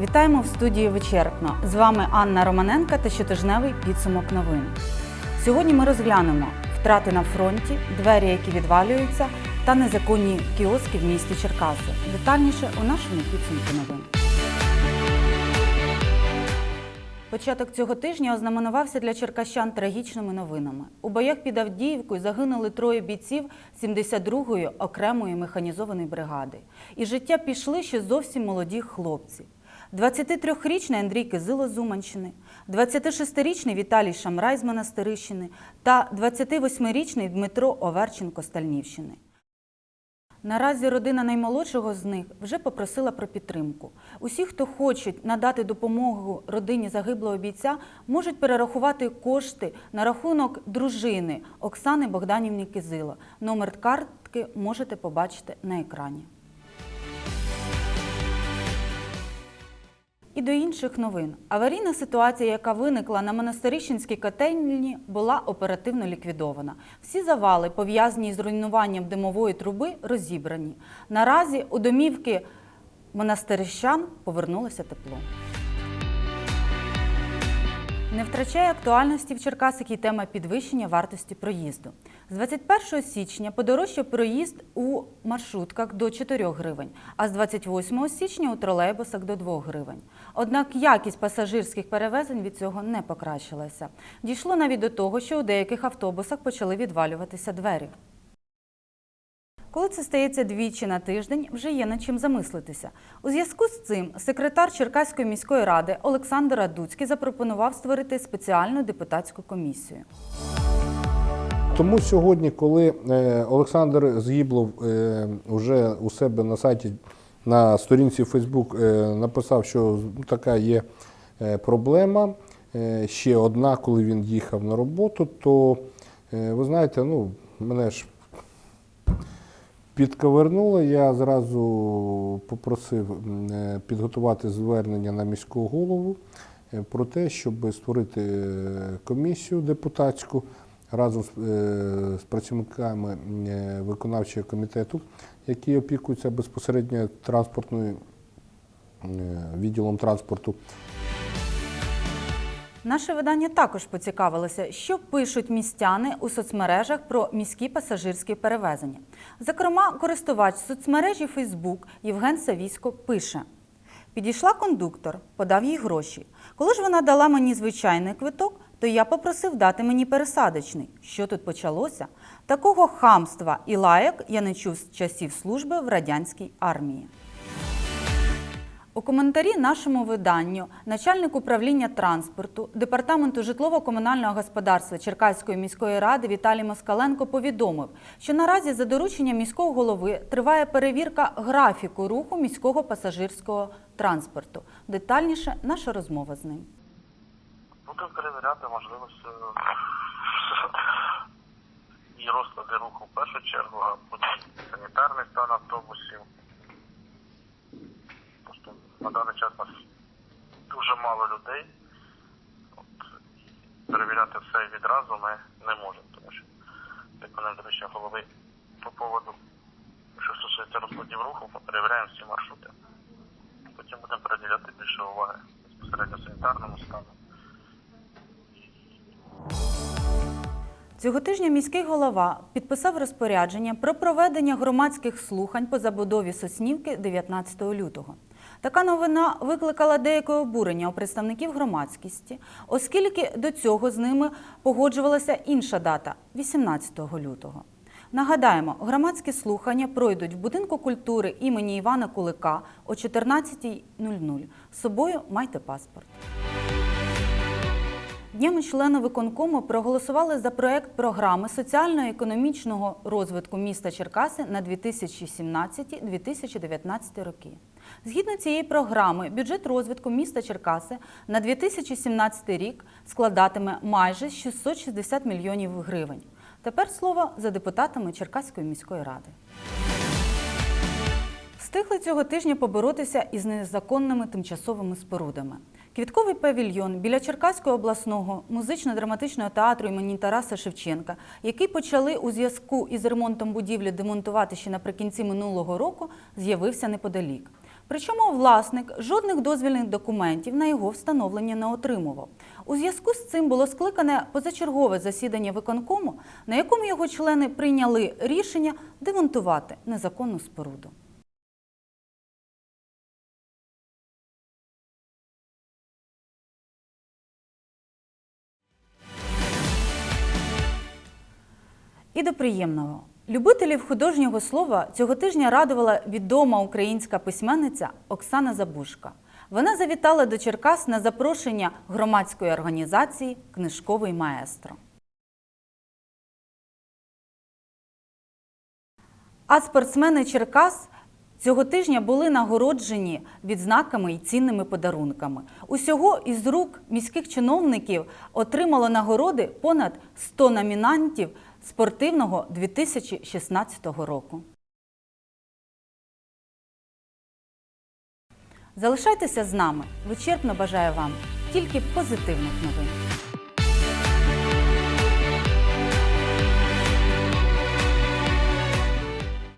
Вітаємо в студії Вичерпно. З вами Анна Романенка та щотижневий підсумок новин. Сьогодні ми розглянемо втрати на фронті, двері, які відвалюються, та незаконні кіоски в місті Черкаси. Детальніше у нашому підсумку новин. Початок цього тижня ознаменувався для черкащан трагічними новинами. У боях під Авдіївкою загинули троє бійців 72-ї окремої механізованої бригади. І життя пішли ще зовсім молоді хлопці. 23-річний Андрій Кизило з Уманщини, 26-річний Віталій Шамрай з Монастирищини та 28-річний Дмитро Оверченко з Тальнівщини. Наразі родина наймолодшого з них вже попросила про підтримку. Усі, хто хочуть надати допомогу родині загиблого бійця, можуть перерахувати кошти на рахунок дружини Оксани Богданівни Кизило. Номер картки можете побачити на екрані. І до інших новин. Аварійна ситуація, яка виникла на монастирищенській котельні, була оперативно ліквідована. Всі завали, пов'язані з руйнуванням димової труби, розібрані. Наразі у домівки монастирищан повернулося тепло. Не втрачає актуальності в Черкасах і тема підвищення вартості проїзду. З 21 січня подорожчав проїзд у маршрутках до 4 гривень, а з 28 січня у тролейбусах до 2 гривень. Однак якість пасажирських перевезень від цього не покращилася. Дійшло навіть до того, що у деяких автобусах почали відвалюватися двері. Коли це стається двічі на тиждень, вже є над чим замислитися. У зв'язку з цим секретар Черкаської міської ради Олександр Радуцький запропонував створити спеціальну депутатську комісію. Тому сьогодні, коли е, Олександр Згіблов е, вже у себе на сайті на сторінці Фейсбук е, написав, що ну, така є проблема, ще одна, коли він їхав на роботу, то ви знаєте, ну, мене ж підковернуло. Я зразу попросив е, підготувати звернення на міського голову е, про те, щоб створити е, комісію депутатську разом з, працівниками виконавчого комітету, які опікуються безпосередньо транспортною відділом транспорту. Наше видання також поцікавилося, що пишуть містяни у соцмережах про міські пасажирські перевезення. Зокрема, користувач соцмережі Фейсбук Євген Савісько пише: Підійшла кондуктор, подав їй гроші. Коли ж вона дала мені звичайний квиток, то я попросив дати мені пересадочний. Що тут почалося? Такого хамства і лаяк я не чув з часів служби в радянській армії. У коментарі нашому виданню начальник управління транспорту Департаменту житлово-комунального господарства Черкаської міської ради Віталій Москаленко повідомив, що наразі за дорученням міського голови триває перевірка графіку руху міського пасажирського транспорту. Детальніше наша розмова з ним. Будемо перевіряти можливості і розклади руху в першу чергу, а потім санітарний стан автобусів. На даний час у нас дуже мало людей. От, перевіряти все відразу ми не можемо, тому що виконуємо доручення голови по поводу, що стосується розкладів руху, ми перевіряємо всі маршрути. Потім будемо приділяти більше уваги безпосередньо санітарному стану. Цього тижня міський голова підписав розпорядження про проведення громадських слухань по забудові Соснівки 19 лютого. Така новина викликала деяке обурення у представників громадськості, оскільки до цього з ними погоджувалася інша дата 18 лютого. Нагадаємо, громадські слухання пройдуть в будинку культури імені Івана Кулика о 14.00. З собою майте паспорт. Днями члени виконкому проголосували за проект програми соціально-економічного розвитку міста Черкаси на 2017-2019 роки. Згідно цієї програми, бюджет розвитку міста Черкаси на 2017 рік складатиме майже 660 мільйонів гривень. Тепер слово за депутатами Черкаської міської ради. Встигли цього тижня поборотися із незаконними тимчасовими спорудами. Квітковий павільйон біля Черкаського обласного музично-драматичного театру імені Тараса Шевченка, який почали у зв'язку із ремонтом будівлі демонтувати ще наприкінці минулого року, з'явився неподалік. Причому власник жодних дозвільних документів на його встановлення не отримував. У зв'язку з цим було скликане позачергове засідання виконкому, на якому його члени прийняли рішення демонтувати незаконну споруду. І до приємного. Любителів художнього слова цього тижня радувала відома українська письменниця Оксана Забушка. Вона завітала до Черкас на запрошення громадської організації Книжковий маестро. А спортсмени Черкас цього тижня були нагороджені відзнаками і цінними подарунками. Усього із рук міських чиновників отримало нагороди понад 100 номінантів спортивного 2016 року. Залишайтеся з нами. Вичерпно бажаю вам тільки позитивних новин.